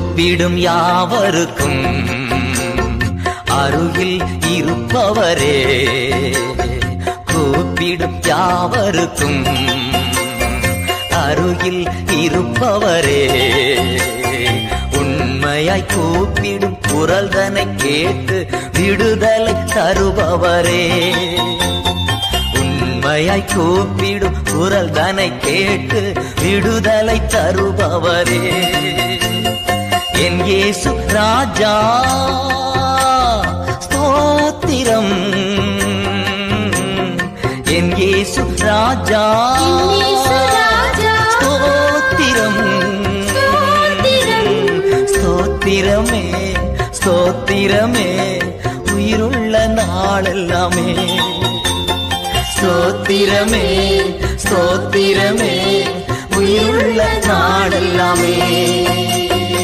கூப்பிடும் யாவருக்கும் அருகில் இருப்பவரே. கூப்பிடும் யாவருக்கும் அருகில் இருப்பவரே. உண்மையாய் கூப்பிடும் குரல்தனை கேட்டு விடுதலை தருபவரே. உண்மையாய் கூப்பிடும் குரல்தனை கேட்டு விடுதலை தருபவரே. ஏசு ராஜா. ஸ்தோத்திரம். என் ஏசு ராஜா. ஸ்தோத்திரம். ஸ்தோத்திரம். ஸ்தோத்திரமே. ஸ்தோத்திரமே உயிருள்ள நாளெல்லாமே. ஸ்தோத்திரமே ஸ்தோத்திரமே. உயிருள்ள நாளெல்லாமே.